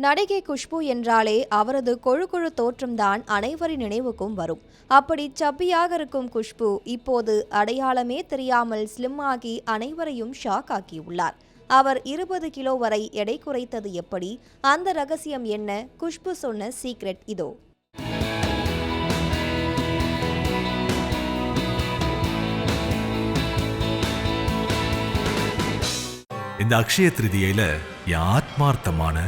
நடிகை குஷ்பு என்றாலே அவரது கொழு கொழு தோற்றம்தான் அனைவரின் நினைவுக்கும் வரும். அப்படி சப்பியாக இருக்கும் குஷ்பு இப்போது அடையாளமே தெரியாமல் ஸ்லிம் ஆகி அனைவரையும் ஷாக் ஆக்கியுள்ளார். அவர் இருபது கிலோ வரை எடை குறைத்தது எப்படி? அந்த ரகசியம் என்ன? குஷ்பு சொன்ன சீக்ரெட் இதோ. இந்த அக்ஷய திருதியில என் ஆத்மார்த்தமான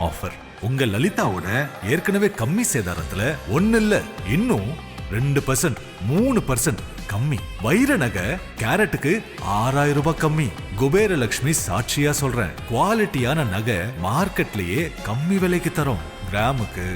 ஆஃபர் உங்க லலிதாவோட ஏற்கனவே கம்மி சேதாரத்துல ஒன்னு இல்ல இன்னும் ரெண்டு பர்சன்ட் மூணு பர்சன்ட் கம்மி. வைர நகை கேரட்டுக்கு ஆறாயிரம் ரூபாய் கம்மி. குபேரலட்சுமி சாட்சியா சொல்றேன். குவாலிட்டியான நகை மார்க்கெட்லயே கம்மி விலைக்கு தரோம். கிராமுக்கு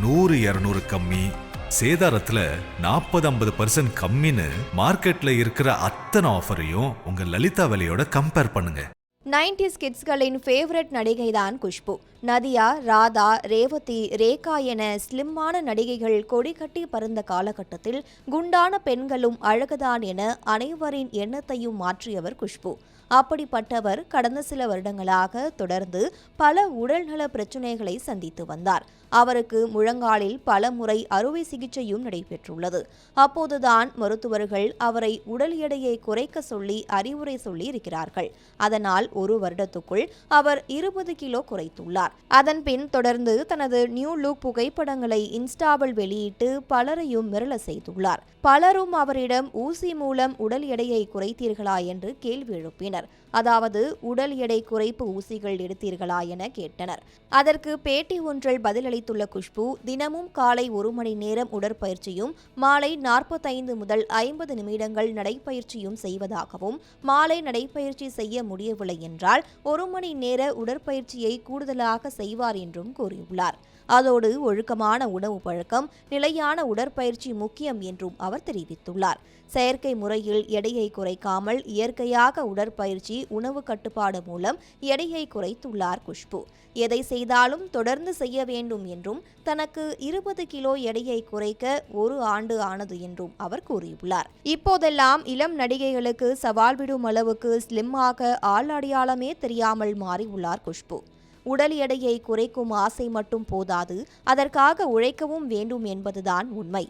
நூறு இருநூறு கம்மி. சேதாரத்துல நாற்பது ஐம்பது பர்சன்ட் கம்மின்னு மார்க்கெட்ல இருக்கிற அத்தனை ஆஃபரையும் உங்க லலிதா விலையோட கம்பேர் பண்ணுங்க. நைன்டிஸ் கிட்ஸ்களின் ஃபேவரட் நடிகை தான் குஷ்பு. நதியா ராதா ரேவதி ரேகா என ஸ்லிம்மான நடிகைகள் கொடிகட்டி பறந்த காலகட்டத்தில் குண்டான பெண்களும் அழகுதான் என அனைவரின் எண்ணத்தையும் மாற்றியவர் குஷ்பு. அப்படிப்பட்டவர் கடந்த சில வருடங்களாக தொடர்ந்து பல உடல்நல பிரச்சினைகளை சந்தித்து வந்தார். அவருக்கு முழங்காலில் பல முறை அறுவை சிகிச்சையும் நடைபெற்றுள்ளது. அப்போதுதான் மருத்துவர்கள் அவரை உடல் எடையை குறைக்க சொல்லி அறிவுரை சொல்லி இருக்கிறார்கள் அதனால் ஒரு வருடத்துக்குள் அவர் இருபது கிலோ குறைத்துள்ளார். அதன் பின் தொடர்ந்து தனது நியூ லுக் புகைப்படங்களை இன்ஸ்டாவில் வெளியிட்டு பலரையும் மிரள செய்துள்ளார். பலரும் அவரிடம் ஊசி மூலம் உடல் எடையை குறைத்தீர்களா என்று கேள்வி எழுப்பினர். அதாவது உடல் எடை குறைப்பு ஊசிகள் எடுத்தீர்களா என கேட்டனர். அதற்கு பேட்டி ஒன்றில் பதிலளித்துள்ள குஷ்பு தினமும் காலை ஒரு மணி நேரம் உடற்பயிற்சியும் மாலை நாற்பத்தைந்து முதல் ஐம்பது நிமிடங்கள் நடைப்பயிற்சியும் செய்வதாகவும் மாலை நடைப்பயிற்சி செய்ய முடியவில்லை என்றால் ஒரு மணி நேர உடற்பயிற்சியை கூடுதலாக செய்வார் என்றும் கூறியுள்ளார். அதோடு ஒழுக்கமான உணவு பழக்கம் நிலையான உடற்பயிற்சி முக்கியம் என்றும் அவர் தெரிவித்துள்ளார். செயற்கை முறையில் எடையை குறைக்காமல் இயற்கையாக உடற்பயிற்சி பயிற்சி உணவு கட்டுப்பாடு மூலம் எடையை குறைத்துள்ளார் குஷ்பு. எதை செய்தாலும் தொடர்ந்து செய்ய வேண்டும் என்றும் தனக்கு இருபது கிலோ எடையை குறைக்க ஒரு ஆண்டு ஆனது என்றும் அவர் கூறியுள்ளார். இப்போதெல்லாம் இளம் நடிகைகளுக்கு சவால் விடும் அளவுக்கு ஸ்லிம்மாக ஆள் அடையாளமே தெரியாமல் மாறியுள்ளார் குஷ்பு. உடல் எடையை குறைக்கும் ஆசை மட்டும் போதாது அதற்காக உழைக்கவும் வேண்டும் என்பதுதான் உண்மை.